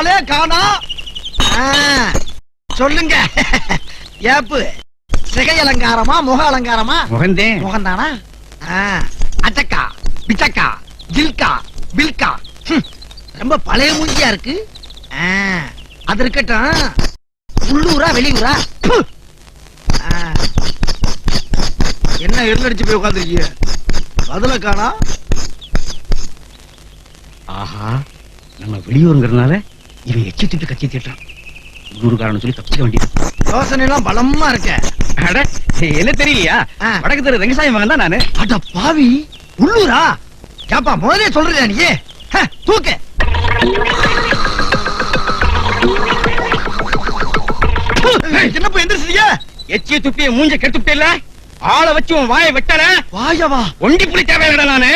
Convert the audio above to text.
ஆளே காணா. சொல்லுங்க. ஏப்பு சிகை அலங்காரமா முக அலங்காரமா? முகந்தே. முகந்தானா? அச்சக்கா பிச்சக்கா ஜில்கா பில்கா. ஹம், ரொம்ப பழைய மூஞ்சியா இருக்கு. அது இருக்கட்டும். உள்ளூரா வெளியூரா. என்ன எருளடிச்சு போய் உட்காந்துருக்கீங்க பதில காணா. ஆஹா நம்ம வெளியூருங்கிறதுனால இவன் எச்சி திட்டு கச்சி திட்டான் உள்ளூர்காரன் சொல்லி தப்பிச்சுக்க வேண்டியது. யோசனை எல்லாம் பலமா இருக்க. அட என்ன தெரியலையா. வடக்கு தெரு ரங்கசாமி மகன் தான் நானு. அட பாவி உள்ளூரா? ஏப்பா முதலே சொல்றியா நீ? தூக்கு. என்னப்பா எந்திரிச்சிங்க எச்சிய துப்பிய மூஞ்ச இல்ல ஆளை வச்சு உன் வாயை வெட்டல? வாயவா? ஒண்டி புலி தேவையில்லடா நானு.